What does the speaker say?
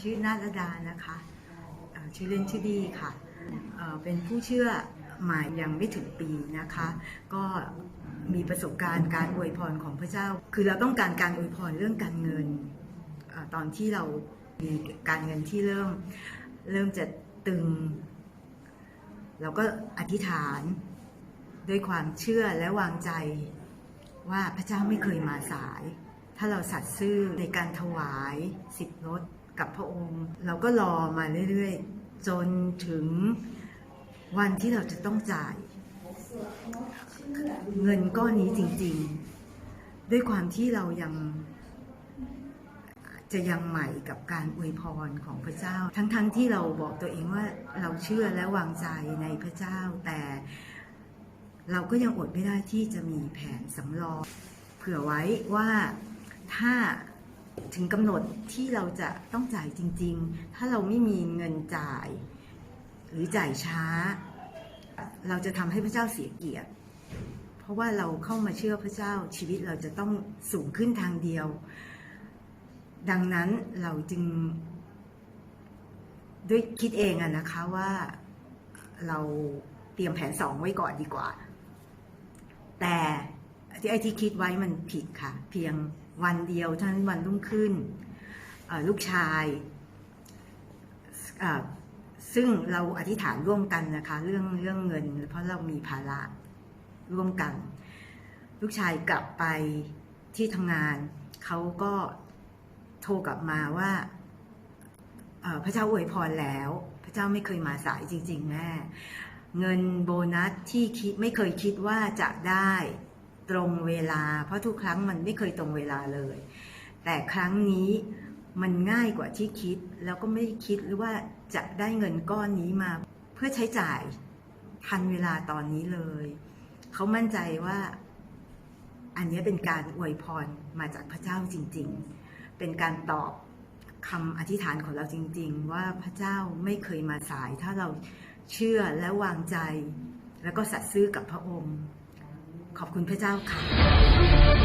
ชื่อนาฏดานะคะชื่อเล่นชื่อดีค่ะ เป็นผู้เชื่อหมายยังไม่ถึงปีนะคะ ก็มีประสบการณ์การอวยพรของพระเจ้า คือเราต้องการการอวยพรเรื่องการเงินตอนที่เรามีการเงินที่เริ่มเริ่มจะตึง เราก็อธิษฐานด้วยความเชื่อและวางใจว่าพระเจ้าไม่เคยมาสาย ถ้าเราสัตย์ซื่อในการถวายสิบรถ กับพระองค์ เราก็รอมาเรื่อยๆ จนถึงวันที่เราจะต้องจ่าย เงินก้อนนี้จริงๆ ด้วยความที่เรายังจะยังใหม่กับการอวยพรของพระเจ้า ทั้งๆทที่เราบอกตัวเองว่าเราเชื่อและวางใจในพระเจ้า แต่เราก็ยังอดไม่ได้ที่จะมีแผนสำรอง เผื่อไว้ว่าถ้า ถึงกำหนดที่เราจะต้องจ่ายจริง ๆ ถ้าเราไม่มีเงินจ่าย หรือจ่ายช้า เราจะทำให้พระเจ้าเสียเกียรติ เพราะว่าเราเข้ามาเชื่อพระเจ้าชีวิตเราจะต้องสูงขึ้นทางเดียว ดังนั้นเราจึงด้วยคิดเองอะนะคะว่าเราเตรียมแผนสองไว้ก่อนดีกว่า แต่ที่ไอที่คิดไว้มันผิดค่ะ เพียง วันเดียวท่านวันรุ่งขึ้นลูกชายซึ่งเราอธิษฐานร่วมกันนะคะ เรื่องเรื่องเงิน เพราะเรามีภาระร่วมกัน ลูกชายกลับไปที่ทำงานเขาก็โทรกลับมาว่าพระเจ้าอวยพรแล้ว พระเจ้าไม่เคยมาสายจริง ๆ แม่ เงินโบนัสที่คิดไม่เคยคิดว่าจะได้ ตรงเวลา เพราะทุกครั้งมันไม่เคยตรงเวลาเลย แต่ครั้งนี้มันง่ายกว่าที่คิด แล้วก็ไม่คิดหรือว่าจะได้เงินก้อนนี้มาเพื่อใช้จ่ายทันเวลาตอนนี้เลย เขามั่นใจว่า อันนี้เป็นการอวยพรมาจากพระเจ้าจริง ๆ เป็นการตอบคำอธิษฐานของเราจริง ๆ ว่าพระเจ้าไม่เคยมาสาย ถ้าเราเชื่อและวางใจ แล้วก็สัตย์ซื่อกับพระองค์ ขอบคุณพระเจ้าค่ะ